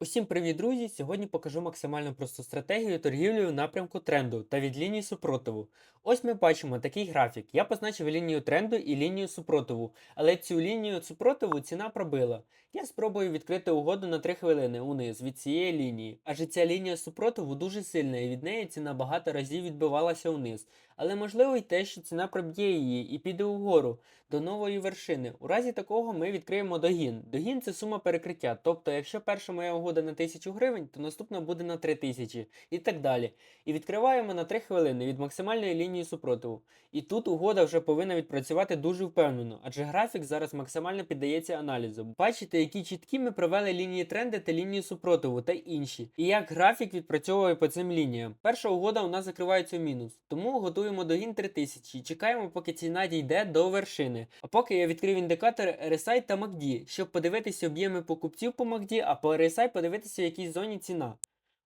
Усім привіт, друзі! Сьогодні покажу максимально просту стратегію торгівлі у напрямку тренду та від лінії супротиву. Ось ми бачимо такий графік. Я позначив лінію тренду і лінію супротиву, але цю лінію супротиву ціна пробила. Я спробую відкрити угоду на 3 хвилини униз від цієї лінії, адже ця лінія супротиву дуже сильна і від неї ціна багато разів відбивалася униз. Але можливо й те, що ціна проб'є її і піде угору до нової вершини. У разі такого ми відкриємо догін. Догін це сума перекриття. Тобто, якщо перша моя угода на 1000 гривень, то наступна буде на 3000 і так далі. І відкриваємо на 3 хвилини від максимальної лінії супротиву. І тут угода вже повинна відпрацювати дуже впевнено, адже графік зараз максимально піддається аналізу. Бачите, які чіткі ми провели лінії тренди та лінії супротиву та інші. І як графік відпрацьовує по цим лініям. Перша угода у нас закривається в мінус, тому готуємо догін 3000 і чекаємо, поки ціна дійде до вершини. А поки я відкрив індикатори RSI та MACD, щоб подивитися об'єми покупців по MACD, а по RSI подивитися, в якій зоні ціна.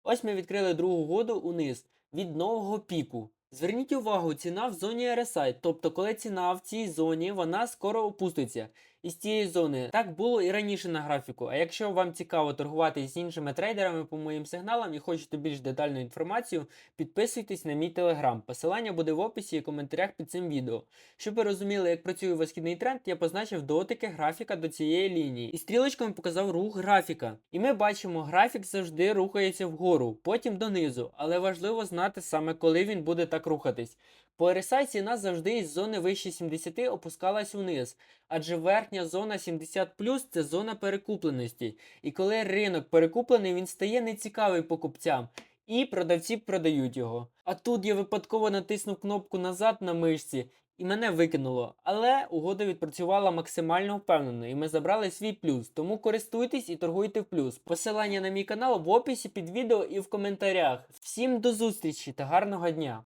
Ось ми відкрили другу году униз від нового піку. Зверніть увагу, ціна в зоні RSI, тобто коли ціна в цій зоні, вона скоро опуститься із цієї зони. Так було і раніше на графіку. А якщо вам цікаво торгувати з іншими трейдерами по моїм сигналам і хочете більш детальну інформацію, підписуйтесь на мій телеграм. Посилання буде в описі і коментарях під цим відео. Щоб ви розуміли, як працює висхідний тренд, я позначив дотики графіка до цієї лінії. І стрілочками показав рух графіка. І ми бачимо, графік завжди рухається вгору, потім донизу, але важливо знати саме коли він буде так рухатись. По RSI ціна завжди із зони вище 70 опускалась вниз, адже верхня зона 70 це зона перекупленості. І коли ринок перекуплений, він стає нецікавий покупцям. І продавці продають його. А тут я випадково натиснув кнопку назад на мишці і мене викинуло. Але угода відпрацювала максимально впевнено, і ми забрали свій плюс. Тому користуйтесь і торгуйте в плюс. Посилання на мій канал в описі під відео і в коментарях. Всім до зустрічі та гарного дня!